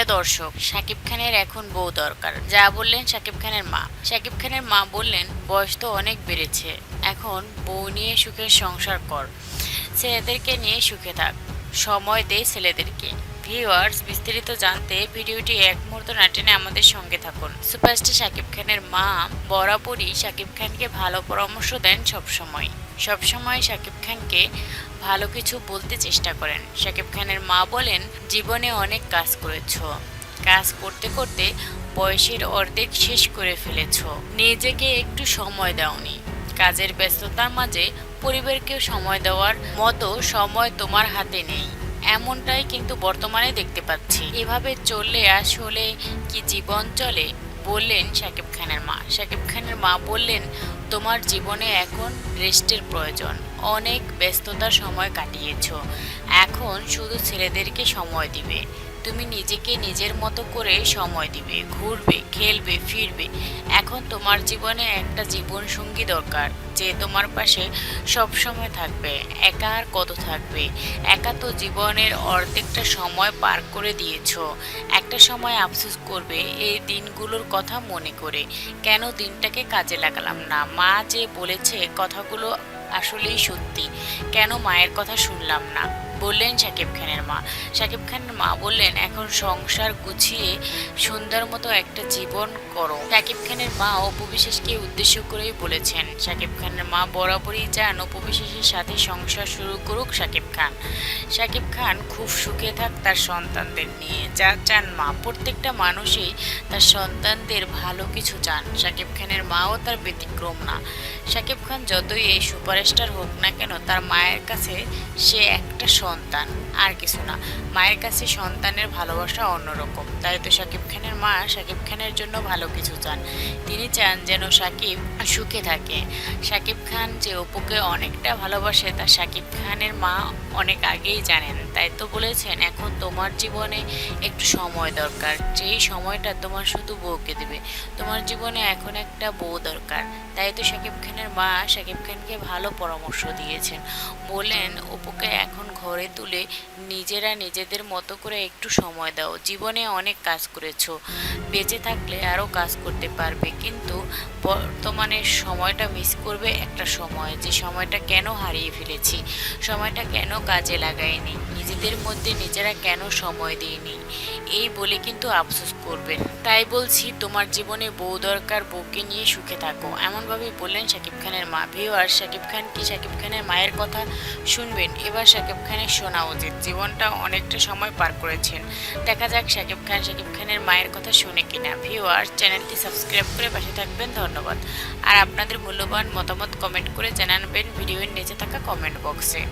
Hello দর্শক, শাকিব খানের এখন বউ দরকার। যা বললেন শাকিব খানের মা। শাকিব খানের মা বললেন, বয়স তো অনেক বেড়েছে। এখন বউ নিয়ে সুখের সংসার কর। ছেলেদেরকে নিয়ে সুখে থাক। সময় দে ছেলেদেরকে। ভিউয়ার্স, বিস্তারিত জানতে ভিডিওটি এক মুহূর্ত না টেনে আমাদের সঙ্গে থাকুন। সুপারস্টার শাকিব খানের মা বরাবরই শাকিব খানকে ভালো পরামর্শ দেন সবসময়। সবসময় শাকিব খানকে ভালো কিছু বলতে চেষ্টা করেন। শাকিব খানের মা বলেন, জীবনে অনেক কাজ করেছ। কাজ করতে করতে বয়সের অর্ধেক শেষ করে ফেলেছো। নিজেকে একটু সময় দাওনি। কাজের ব্যস্ততার মাঝে পরিবারকে সময় দেওয়ার মতো সময় তোমার হাতে নেই। এমনটাই কিন্তু বর্তমানে দেখতে পাচ্ছি। এভাবে চললে আসলে কি জীবন চলে? বললেন শাকিব খানের মা। শাকিব খানের মা বললেন তোমার জীবনে এখন রেস্টের প্রয়োজন। অনেক ব্যস্ততার সময় কাটিয়েছ। এখন শুধু ছেলেদেরকে সময় দিবে। তুমি নিজেকে নিজের মতো করে সময় দিবে। ঘুরবে, খেলবে, ফিরবে। এখন তোমার জীবনে একটা জীবনসঙ্গী দরকার। যে তোমার পাশে সব সময় থাকবে, একা আর কত থাকবে? একা তো জীবনের অর্ধেকটা সময় পার করে দিয়েছ। একটা সময় আফসোস করবে এই দিনগুলোর কথা মনে করে। কেন দিনটাকে কাজে লাগালাম না? মা যে বলেছে কথাগুলো আসলেই সত্যি। কেন মায়ের কথা শুনলাম না? বললেন শাকিব খানের মা। শাকিব খানের মা বললেন, এখন সংসার গুছিয়ে সুন্দর মতো একটা জীবন করো। শাকিব খানের মা অপু বিশ্বাসকে উদ্দেশ্য করেই বলেছেন, শাকিব খানের মা বরাবরই চান অপু বিশ্বাসের সাথে সংসার শুরু করুক শাকিব খান। শাকিব খান খুব সুখে থাক তার সন্তানদের নিয়ে, যা চান মা। প্রত্যেকটা মানুষই তার সন্তানদের ভালো কিছু চান, শাকিব খানের মাও তার ব্যতিক্রম না। শাকিব খান যতই এই সুপারস্টার হোক না কেন, তার মায়ের কাছে সে একটা সন্তান, আর কিছু না। মায়ের কাছে সন্তানের ভালোবাসা অন্যরকম। তাই তো শাকিব খানের মা শাকিব খানের জন্য ভালো কিছু চান। তিনি চান যেন শাকিব সুখে থাকে। শাকিব খান যে অপুকে অনেকটা ভালোবাসে, তা শাকিব খানের মা অনেক আগেই জানেন। তাই তো বলেছেন, এখন তোমার জীবনে একটু সময় দরকার। যেই সময়টা তোমার শুধু বউকে দেবে, তোমার জীবনে এখন একটা বউ দরকার। তাই তো শাকিব খানের মা শাকিব খানকে ভালো পরামর্শ দিয়েছেন। বলেন অপুকে এখন ঘরে তুলে নিজেরা নিজেদের মতো করে একটু সময় দাও। জীবনে অনেক কাজ করেছ। বেঁচে থাকলে আরও কাজ করতে পারবে। কিন্তু বর্তমানে সময়টা মিস করবে একটা সময়। যে সময়টা কেন হারিয়ে ফেলেছি? সময়টা কেন কাজে লাগাইনি? নিজেদের মধ্যে নিজেরা কেন সময় দিইনি? এই বলে কিন্তু আফসোস করবেন তাই বলছি, তোমার জীবনে বউ দরকার, বউকে নিয়ে সুখে থাকো। এমনভাবে বললেন শাকিব খানের মা। ভিওয়ার শাকিব খান কি শাকিব খানের মায়ের কথা শুনবেন? এবার শাকিব খানের শোনা উচিত জীবনটা অনেকটা সময় পার করেছেন। দেখা যাক শাকিব খান শাকিব খানের মায়ের কথা শুনে কিনা। ভিউয়ার চ্যানেলটি সাবস্ক্রাইব করে পাশে থাকবেন, ধন্যবাদ। আর আপনাদের মূল্যবান মতামত কমেন্ট করে জানাবেন ভিডিওর নিচে থাকা কমেন্ট বক্সে